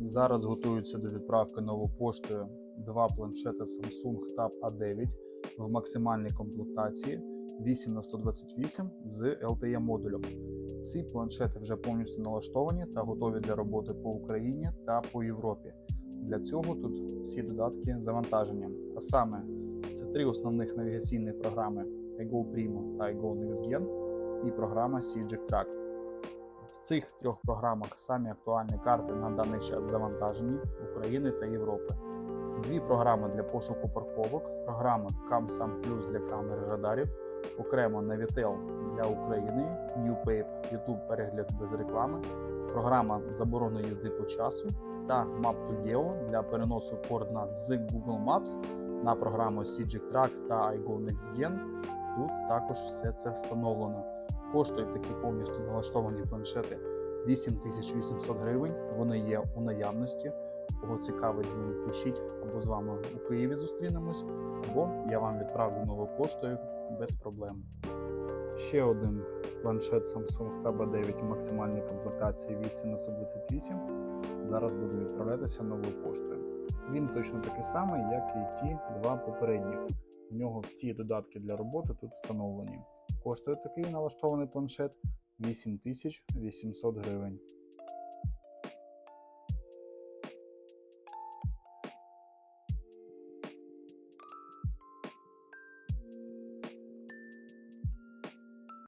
Зараз готуються до відправки новою поштою два планшети Samsung Tab A9 в максимальній комплектації 8 на 128 з LTE модулем. Ці планшети вже повністю налаштовані та готові для роботи по Україні та по Європі. Для цього тут всі додатки завантаження. А саме це три основних навігаційні програми iGo Primo та iGo NextGen і програма CJIC Track. В цих трьох програмах самі актуальні карти на даний час завантажені України та Європи. Дві програми для пошуку парковок, програма CamSam Plus для камер і радарів, окремо Navitel для України, NewPape YouTube перегляд без реклами, програма заборони їзди по часу та Map2Geo для переносу координат з Google Maps на програму CJIC Track та iGo NextGen. Тут також все це встановлено. Коштують такі повністю налаштовані планшети 8800 гривень. Вони є у наявності. Кого цікавить, дзвоніть, пишіть або з вами у Києві зустрінемось, або я вам відправлю новою поштою без проблем. Ще один планшет Samsung Tab A9 у максимальній комплектації 8 на 128 зараз буде відправлятися новою поштою. Він точно такий самий, як і ті два попередніх. В нього всі додатки для роботи тут встановлені. Коштує такий налаштований планшет 8800 гривень.